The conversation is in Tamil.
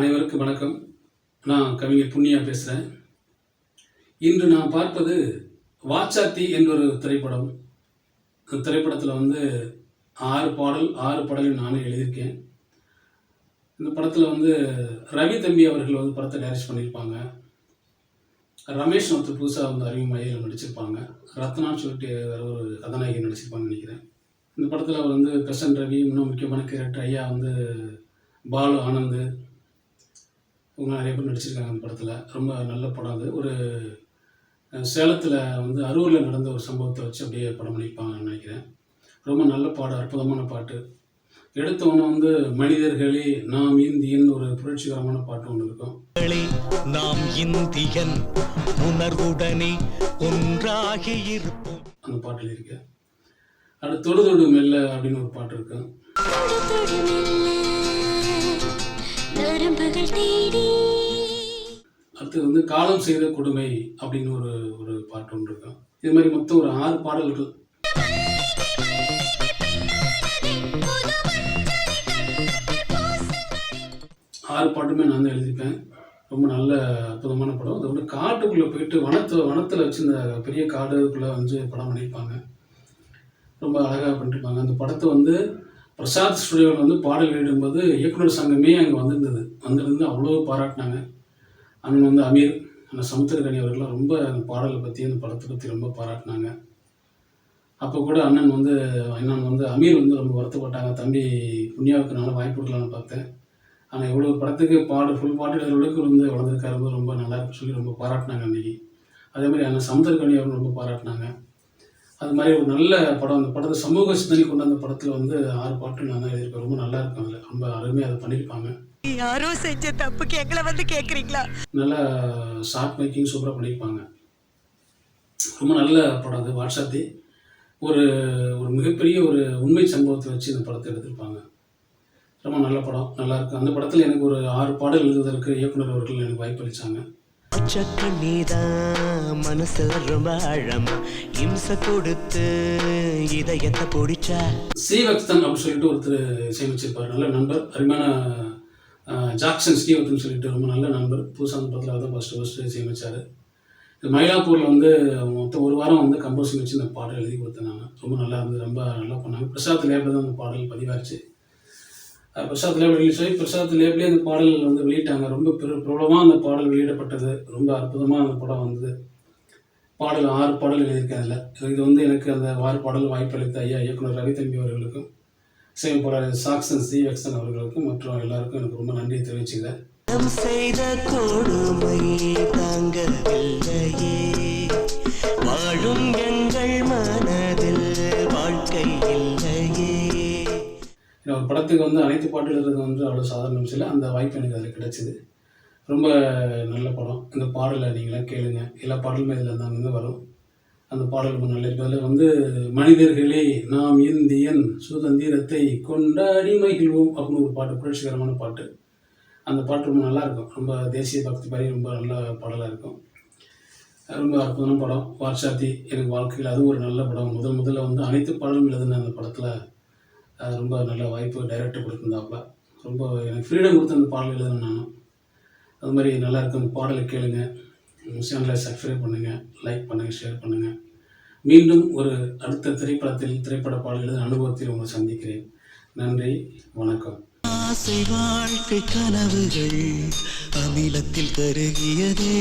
அனைவருக்கும் வணக்கம். நான் கவிஞர் புண்ணியா பேசுகிறேன் இன்று நான் பார்ப்பது வாச்சாத்தி என்ற ஒரு திரைப்படம். அந்த திரைப்படத்தில் வந்து ஆறு பாடல் ஆறு பாடலையும் நானே எழுதியிருக்கேன். இந்த படத்தில் வந்து ரவி தம்பி அவர்கள் வந்து படத்தை டைரக்ட் பண்ணியிருப்பாங்க. ரமேஷ் ஒருத்தர் புதுசாக வந்து அறிமுகமாயில் நடிச்சிருப்பாங்க. ரத்னான்னு சொல்லிட்டு ஒரு கதாநாயகி நடிச்சிருப்பாங்கன்னு நினைக்கிறேன். இந்த படத்தில் அவர் வந்து பிரசன் ரவி இன்னும் முக்கியமான கேரக்டர் ஐயா வந்து பாலு ஆனந்த் நிறைய பேர் நடிச்சிருக்காங்க அந்த படத்தில். ரொம்ப நல்ல படம் அது. ஒரு சேலத்தில் வந்து அரூரில் நடந்த ஒரு சம்பவத்தை வச்சு அப்படியே படம் பண்ணியிருப்பாங்கன்னு நினைக்கிறேன். ரொம்ப நல்ல பாடு அற்புதமான பாட்டு. எடுத்த ஒன்று வந்து மனிதர்களே நாம் இந்தியன் ஒரு புரட்சிகரமான பாட்டு ஒன்று இருக்கும். நாம் இந்தியன். உணர்வுடனே ஒன்றாகி இருப்போம். அந்த பாட்டில் இருக்கு. அடுத்து தொடு தொடு மெல்ல அப்படின்னு ஒரு பாட்டு இருக்கு. அடுத்து வந்து காலம் செய்த கொடுமை அப்படின்னு ஒரு ஒரு பாட்டு ஒன்று இருக்கும். இது மாதிரி மொத்தம் ஒரு ஆறு பாடல்கள். ஆறு பாட்டுமே நான் தான் எழுதிப்பேன் ரொம்ப நல்ல அற்புதமான படம். அது வந்து காட்டுக்குள்ளே போயிட்டு வனத்தில் வனத்தில் வச்சு இந்த பெரிய காடுக்குள்ளே வந்து படம் பண்ணியிருப்பாங்க. ரொம்ப அழகாக பண்ணியிருப்பாங்க. அந்த படத்தை வந்து பிரசாத் ஸ்டுடியோவில் வந்து பாடல் எழுதும்போது இயக்குனர் சங்கமே அங்கே வந்திருந்தது. வந்திருந்து அவ்வளோ பாராட்டினாங்க. அண்ணன் வந்து அமீர் அந்த சமுத்திரகனி அவர்கள்லாம் ரொம்ப அந்த பாடலை பற்றி அந்த படத்தை பற்றி ரொம்ப பாராட்டினாங்க. அப்போ கூட அண்ணன் வந்து அண்ணன் வந்து அமீர் வந்து ரொம்ப வருத்தப்பட்டாங்க. தம்பி புண்ணியாவுக்கு நல்லா வாய்ப்பு கொடுக்கலான்னு பார்த்தேன். ஆனால் இவ்வளோ படத்துக்கு பாடு ஃபுல் பாட்டு அளவுக்கு வந்து வளர்ந்துருக்காரு. ரொம்ப நல்லா இருக்குன்னு சொல்லி ரொம்ப பாராட்டினாங்க அன்றைக்கி அதே மாதிரி அண்ணன் சமுத்திரகனி அவர்கள் ரொம்ப பாராட்டினாங்க. அது மாதிரி ஒரு நல்ல படம் அந்த படத்தை சமூக சிந்தனை கொண்ட அந்த படத்தில் வந்து ஆறு பாட்டு நான் தான் எழுதியிருப்பேன் ரொம்ப நல்லா இருக்கும் அதில். ரொம்ப அருமையாக அதை பண்ணியிருப்பாங்க. யாரோ செஞ்ச தப்புக்கு எங்களை வந்து கேக்குறீங்களா? நல்ல ஷார்ட் மேக்கிங் சூப்பராக பண்ணியிருப்பாங்க. ரொம்ப நல்ல படம் அது வாட்ஸ்அப்பி ஒரு ஒரு மிகப்பெரிய ஒரு உண்மை சம்பவத்தை வச்சு இந்த படத்தை எடுத்திருப்பாங்க. ரொம்ப நல்ல படம் நல்லா இருக்கு அந்த படத்தில் எனக்கு ஒரு ஆறு பாடல் எழுதுவதற்கு இயக்குனர் அவர்கள் எனக்கு வாய்ப்பு அளித்தாங்க நீதான் மனசுல ரொம்ப ஆழமா. இம்ச கொடுத்து இதயத்தை பிடிச்சா? ஸ்ரீவக்தன் அப்படின்னு சொல்லிட்டு ஒருத்தர் இசையமைச்சிருப்பார் நல்ல நண்பர் அருமையான அஹ், ஜாக்சன் ஸ்ரீவக்தன் சொல்லிட்டு ரொம்ப நல்ல நண்பர். புதுசாக படத்தில் தான் ஃபஸ்ட்டு ஃபஸ்ட்டு இசையமைச்சார் மயிலாப்பூரில் வந்து மொத்தம் ஒரு வாரம் வந்து கம்போசிங் வச்சு இந்த பாடல் எழுதி கொடுத்தேன் நான் ரொம்ப நல்லா இருந்தது ரொம்ப நல்லா பண்ணாங்க. பிரசாத் லேபில் தான் அந்த பாடல் பதிவாச்சு பிரசாத் லேபிள் ரிலீஸ் ஆகி பிரசாத் லேப்லேயே அந்த பாடல் வந்து வெளியிட்டாங்க. ரொம்ப பிர பிரபலமாக அந்த பாடல் வெளியிடப்பட்டது. ரொம்ப அற்புதமாக அந்த படம் வந்தது. பாடல் ஆறு பாடல் எழுதியிருக்கேன் அதில். இது வந்து எனக்கு அந்த ஆறு பாடல் வாய்ப்பளித்த ஐயா இயக்குனர் ரவி தம்பி அவர்களுக்கும் இசையமைப்பாளர் சாக்சன் ஸ்ரீவக்சன் அவர்களுக்கும் மற்றும் எல்லாருக்கும் எனக்கு ரொம்ப நன்றி தெரிவிச்சுக்கிறேன். செய்த கொடுமை ஒரு படத்துக்கு வந்து அனைத்து பாட்டு எழுதுறது வந்து அவ்வளோ சாதாரண விஷயம் இல்லை அந்த வாய்ப்பு எனக்கு அதில் கிடைச்சிது. ரொம்ப நல்ல படம். இந்த பாடலை நீங்களாம் கேளுங்க. எல்லா பாடலுமே இதில் இருந்தாங்க வரும். அந்த பாடல் ரொம்ப நல்லா அதில் வந்து மனிதர்களே நாம் இந்தியன் சுதந்திரத்தை கொண்டாடி மகிழ்வோம் அப்படின்னு ஒரு பாட்டு புரட்சிகரமான பாட்டு. அந்த பாட்டு ரொம்ப நல்லா இருக்கும். ரொம்ப தேசிய பக்தி மாதிரி ரொம்ப நல்ல பாடலாக இருக்கும். ரொம்ப அற்புதமான படம். வாட்சாத்தி எனக்கு வாழ்க்கையில் அதுவும் ஒரு நல்ல படம். முதல் முதல்ல வந்து அனைத்து பாடலும் எழுதுன அந்த படத்தில் அது ரொம்ப நல்ல வாய்ப்பு டைரக்டர் கொடுத்துருந்தாப்புல. ரொம்ப எனக்கு ஃப்ரீடம் கொடுத்த அந்த பாடல் எழுதுனேன் நான். அது மாதிரி நல்லா இருக்கும் அந்த பாடலை கேளுங்க. சேனலை சப்ஸ்கிரைப் பண்ணுங்கள் லைக் பண்ணுங்கள் ஷேர் பண்ணுங்கள் மீண்டும் ஒரு அடுத்த திரைப்படத்தில் திரைப்பட பாடல் எழுதும் அனுபவத்தில் உங்களை சந்திக்கிறேன். நன்றி வணக்கம். ஆசை வாழ்க்கை கனவுகள் அமிலத்தில் கருகியதே.